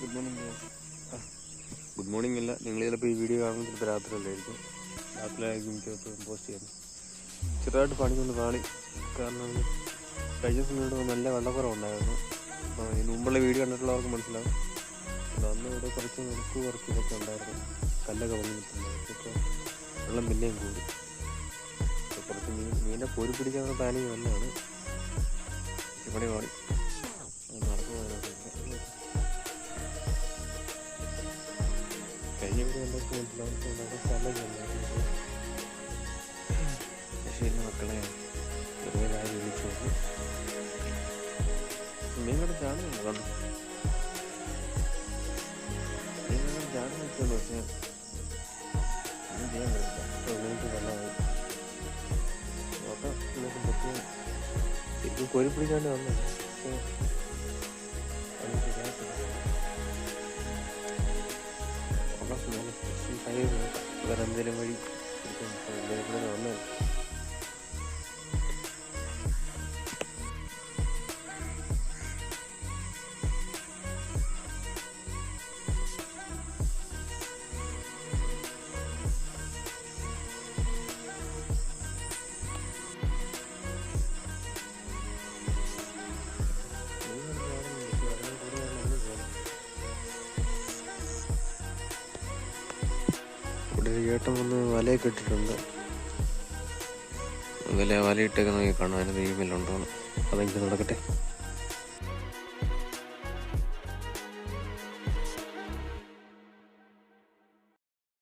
Good morning good morning അല്ല. നിങ്ങൾ ചിലപ്പോൾ ഈ വീഡിയോ കാണുമ്പോൾ ചിലപ്പോൾ രാത്രി അല്ലായിരിക്കും രാത്രിയല്ലായിരിക്കും എനിക്ക് എപ്പോഴും പോസ്റ്റ് ചെയ്യാൻ. ചെറുതായിട്ട് പണി കൊണ്ട് പാളി. കാരണം കഴിഞ്ഞ സമയത്ത് നല്ല വെള്ളക്കുറവുണ്ടായിരുന്നു. അപ്പോൾ ഇതിന് മുമ്പുള്ള വീഡിയോ കണ്ടിട്ടുള്ളവർക്ക് മനസ്സിലാവും. അന്ന് ഇവിടെ കുറച്ച് നുറുക്ക് കുറച്ച് ഇതൊക്കെ ഉണ്ടായിരുന്നു. കല്ലൊക്കെ വന്ന് നിൽക്കുന്നുണ്ടായിരുന്നു ഇപ്പോൾ വെള്ളം പിന്നെയും കൂടി. കുറച്ച് മീൻ മീനെ പൊരി പിടിക്കാനുള്ള പ്ലാനിങ് നല്ലതാണ്. ഇവിടെ പാടി ഇന്ന് മക്കളെ വെറുതെ കാര്യം വിളിച്ചു നോക്കും മീൻകട ചാടുന്നുണ്ട് കണ്ടു മീൻകട ചാടി നിൽക്കുന്നു പക്ഷേ ഒന്നും ചെയ്യാൻ പറ്റില്ല ഇപ്പോൾ ഇങ്ങനത്തെ വെള്ളമായി നോക്കാം ഇന്നത്തെ പറ്റിയ ശരിക്കും കോരി പിടിക്കാണ്ട് വന്നത് പക്ഷേ വേറെ എന്തെങ്കിലും വഴി എടുക്കാം ഇപ്പോൾ ചേട്ടൻ വന്ന് വലയൊക്കെ ഇട്ടിട്ടുണ്ട്. വല വലയിട്ടൊക്കെ നോക്കി കാണാൻ ദൈവമില്ലുണ്ടോ അതെങ്കിലും നടക്കട്ടെ?